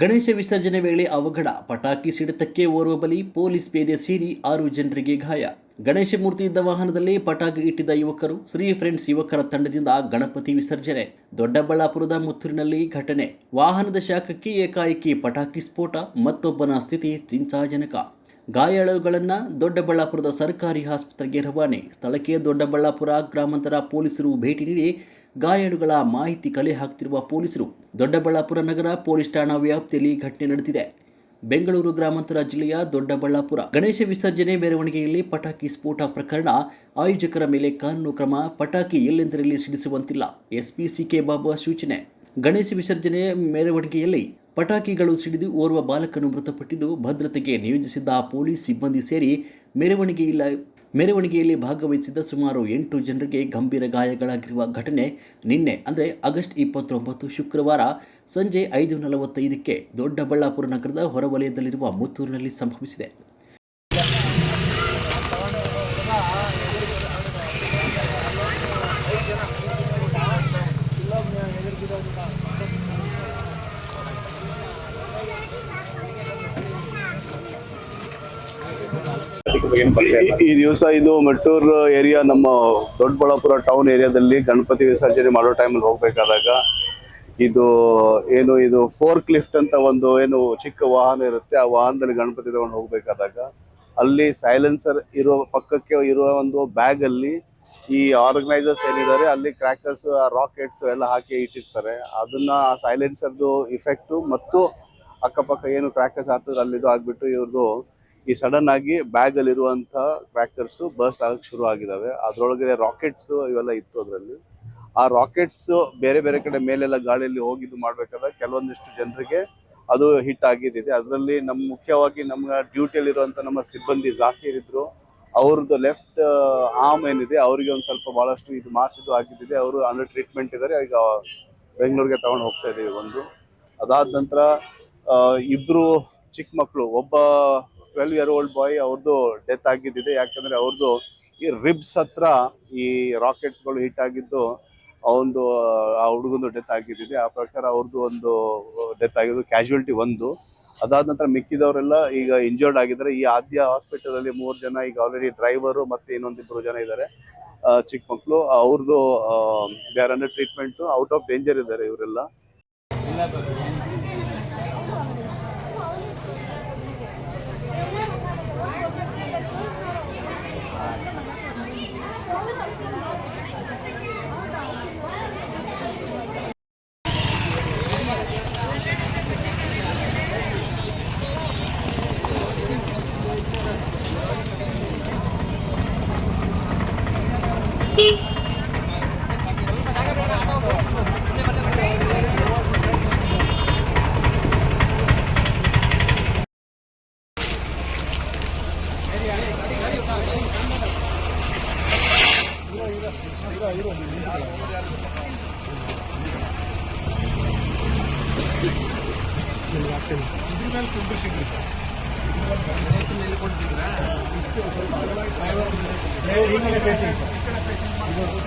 ಗಣೇಶ ವಿಸರ್ಜನೆ ವೇಳೆ ಅವಘಡ, ಪಟಾಕಿ ಸಿಡಿತಕ್ಕೆ ಓರ್ವ ಬಲಿ, ಪೊಲೀಸ್ ಪೇದೆ ಸೇರಿ ಆರು ಜನರಿಗೆ ಗಾಯ. ಗಣೇಶ ಮೂರ್ತಿ ಇದ್ದ ವಾಹನದಲ್ಲಿ ಪಟಾಕಿ ಇಟ್ಟಿದ್ದ ಯುವಕರು ಶ್ರೀ ಫ್ರೆಂಡ್ಸ್ ಯುವಕರ ತಂಡದಿಂದ ಗಣಪತಿ ವಿಸರ್ಜನೆ. ದೊಡ್ಡಬಳ್ಳಾಪುರದ ಮುತ್ತೂರಿನಲ್ಲಿ ಘಟನೆ. ವಾಹನದ ಶಾಖಕ್ಕೆ ಏಕಾಏಕಿ ಪಟಾಕಿ ಸ್ಫೋಟ, ಮತ್ತೊಬ್ಬನ ಸ್ಥಿತಿ ಚಿಂತಾಜನಕ. ಗಾಯಾಳುಗಳನ್ನು ದೊಡ್ಡಬಳ್ಳಾಪುರದ ಸರ್ಕಾರಿ ಆಸ್ಪತ್ರೆಗೆ ರವಾನೆ. ಸ್ಥಳಕ್ಕೆ ದೊಡ್ಡಬಳ್ಳಾಪುರ ಗ್ರಾಮಾಂತರ ಪೊಲೀಸರು ಭೇಟಿ ನೀಡಿ ಗಾಯಾಳುಗಳ ಮಾಹಿತಿ ಕಲೆ ಹಾಕ್ತಿರುವ ಪೊಲೀಸರು ದೊಡ್ಡಬಳ್ಳಾಪುರ ನಗರ ಪೊಲೀಸ್ ಠಾಣಾ ವ್ಯಾಪ್ತಿಯಲ್ಲಿ ಘಟನೆ ನಡೆದಿದೆ. ಬೆಂಗಳೂರು ಗ್ರಾಮಾಂತರ ಜಿಲ್ಲೆಯ ದೊಡ್ಡಬಳ್ಳಾಪುರ ಗಣೇಶ ವಿಸರ್ಜನೆ ಮೆರವಣಿಗೆಯಲ್ಲಿ ಪಟಾಕಿ ಸ್ಫೋಟ ಪ್ರಕರಣ ಆಯೋಜಕರ ಮೇಲೆ ಕಾನೂನು ಕ್ರಮ ಪಟಾಕಿ ಎಲ್ಲೆಂದರಲ್ಲಿ ಸಿಡಿಸುವಂತಿಲ್ಲ. ಎಸ್ಪಿ ಸಿಕೆ ಬಾಬಾ ಸೂಚನೆ. ಗಣೇಶ ವಿಸರ್ಜನೆ ಮೆರವಣಿಗೆಯಲ್ಲಿ ಪಟಾಕಿಗಳು ಸಿಡಿದು ಓರ್ವ ಬಾಲಕನು ಮೃತಪಟ್ಟಿದ್ದು ಭದ್ರತೆಗೆ ನಿಯೋಜಿಸಿದ್ದ ಪೊಲೀಸ್ ಸಿಬ್ಬಂದಿ ಸೇರಿ ಮೆರವಣಿಗೆಯಿಲ್ಲ ಮೆರವಣಿಗೆಯಲ್ಲಿ ಭಾಗವಹಿಸಿದ್ದ ಸುಮಾರು ಎಂಟು ಜನರಿಗೆ ಗಂಭೀರ ಗಾಯಗಳಾಗಿರುವ ಘಟನೆ ನಿನ್ನೆ, ಅಂದರೆ ಆಗಸ್ಟ್ ಇಪ್ಪತ್ತೊಂಬತ್ತು ಶುಕ್ರವಾರ ಸಂಜೆ ಐದು ನಲವತ್ತೈದಕ್ಕೆ ದೊಡ್ಡಬಳ್ಳಾಪುರ ನಗರದ ಹೊರವಲಯದಲ್ಲಿರುವ ಮುತ್ತೂರಿನಲ್ಲಿ ಸಂಭವಿಸಿದೆ. ಈ- ದಿವಸ ಇದು ಮೆಟ್ಟೂರ್ ಏರಿಯಾ ನಮ್ಮ ದೊಡ್ಡಬಳ್ಳಾಪುರ ಟೌನ್ ಏರಿಯಾದಲ್ಲಿ ಗಣಪತಿ ವಿಸರ್ಜನೆ ಮಾಡೋ ಟೈಮಲ್ಲಿ ಹೋಗ್ಬೇಕಾದಾಗ ಇದು ಏನು ಇದು ಫೋರ್ಕ್ ಲಿಫ್ಟ್ ಅಂತ ಒಂದು ಏನು ಚಿಕ್ಕ ವಾಹನ ಇರುತ್ತೆ, ಆ ವಾಹನದಲ್ಲಿ ಗಣಪತಿ ತಗೊಂಡು ಹೋಗ್ಬೇಕಾದಾಗ ಅಲ್ಲಿ ಸೈಲೆನ್ಸರ್ ಇರುವ ಪಕ್ಕಕ್ಕೆ ಇರುವ ಒಂದು ಬ್ಯಾಗ್ ಅಲ್ಲಿ ಈ ಆರ್ಗನೈಸರ್ಸ್ ಏನಿದ್ದಾರೆ ಅಲ್ಲಿ ಕ್ರ್ಯಾಕರ್ಸ್ ರಾಕೆಟ್ಸ್ ಎಲ್ಲ ಹಾಕಿ ಇಟ್ಟಿರ್ತಾರೆ. ಅದನ್ನ ಸೈಲೆನ್ಸರ್ದು ಇಫೆಕ್ಟು ಮತ್ತು ಅಕ್ಕಪಕ್ಕ ಏನು ಕ್ರ್ಯಾಕರ್ಸ್ ಆಗ್ತದೆ ಅಲ್ಲಿ ಇದು ಆಗ್ಬಿಟ್ಟು ಇವ್ರದ್ದು ಈ ಸಡನ್ ಆಗಿ ಬ್ಯಾಗ್ ಅಲ್ಲಿ ಇರುವಂತ ಕ್ರ್ಯಾಕರ್ಸ್ ಬರ್ಸ್ಟ್ ಆಗಕ್ಕೆ ಶುರು ಆಗಿದಾವೆ. ಅದ್ರೊಳಗಡೆ ರಾಕೆಟ್ಸ್ ಇವೆಲ್ಲ ಇತ್ತು ಅದರಲ್ಲಿ. ಆ ರಾಕೆಟ್ಸ್ ಬೇರೆ ಬೇರೆ ಕಡೆ ಮೇಲೆಲ್ಲ ಗಾಳಿಯಲ್ಲಿ ಹೋಗಿದ್ದು ಮಾಡ್ಬೇಕಾದ್ರೆ ಕೆಲವೊಂದಿಷ್ಟು ಜನರಿಗೆ ಅದು ಹಿಟ್ ಆಗಿದ್ದಿದೆ. ಅದರಲ್ಲಿ ನಮ್ಮ ಮುಖ್ಯವಾಗಿ ನಮ್ಮ ಡ್ಯೂಟಿಯಲ್ಲಿ ಇರುವಂತ ನಮ್ಮ ಸಿಬ್ಬಂದಿ ಜಾಕೀರ್ ಇದ್ರು. ಅವ್ರದ್ದು ಲೆಫ್ಟ್ ಆರ್ಮ್ ಏನಿದೆ, ಅವರಿಗೆ ಒಂದು ಸ್ವಲ್ಪ ಬಹಳಷ್ಟು ಇದು ಮಾಸಿದ್ದು ಆಗಿದ್ದಿದೆ. ಅವರು ಅಂಡರ್ ಟ್ರೀಟ್ಮೆಂಟ್ ಇದ್ದಾರೆ ಈಗ ಬೆಂಗಳೂರಿಗೆ ತಗೊಂಡು ಹೋಗ್ತಾ ಇದ್ದೀವಿ ಒಂದು ಅದಾದ ನಂತರ ಇಬ್ರು ಚಿಕ್ಕ ಮಕ್ಕಳು ಒಬ್ಬ ಟ್ವೆಲ್ವ್ ಇಯರ್ ಓಲ್ಡ್ ಬಾಯ್ ಅವ್ರದ್ದು ಡೆತ್ ಆಗಿದ್ದಿದೆ. ಯಾಕಂದ್ರೆ ಅವ್ರದ್ದು ಈ ರಿಬ್ಸ್ ಹತ್ರ ಈ ರಾಕೆಟ್ಸ್ಗಳು ಹಿಟ್ ಆಗಿದ್ದು ಅವನದು ಆ ಹುಡುಗಂದು ಡೆತ್ ಆಗಿದ್ದಿದೆ. ಆ ಪ್ರಕಾರ ಅವ್ರದ್ದು ಒಂದು ಡೆತ್ ಆಗಿದ್ದು ಕ್ಯಾಶುಯಾಲಿಟಿ ಒಂದು. ಅದಾದ ನಂತರ ಮಿಕ್ಕಿದವರೆಲ್ಲ ಈಗ ಇಂಜರ್ಡ್ ಆಗಿದ್ದಾರೆ. ಈ ಆದ್ಯ ಹಾಸ್ಪಿಟಲ್ ಅಲ್ಲಿ ಮೂರು ಜನ, ಈಗ ಆಲ್ರೆಡಿ ಡ್ರೈವರು ಮತ್ತೆ ಇನ್ನೊಂದಿಬ್ಬರು ಜನ ಇದ್ದಾರೆ. ಚಿಕ್ಕ ಮಕ್ಕಳು ಅವ್ರದ್ದು ಬೇರೆ ಟ್ರೀಟ್ಮೆಂಟ್ ಔಟ್ ಆಫ್ ಡೇಂಜರ್ ಇದ್ದಾರೆ ಇವರೆಲ್ಲ.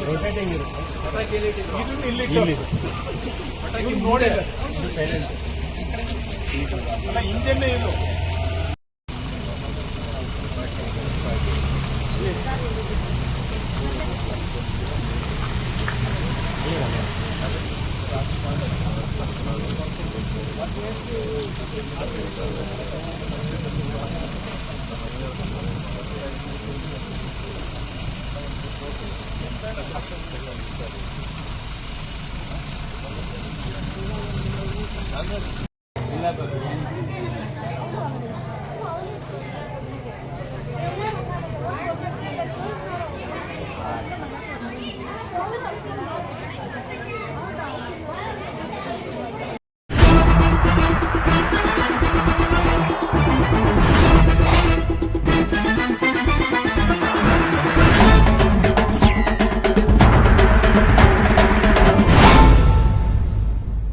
ರೊಟೇಟಿಂಗ್ ಇರುತ್ತೆ ನೋಡಿ ಇಂಜನ್ನೇ ಇದು Gracias.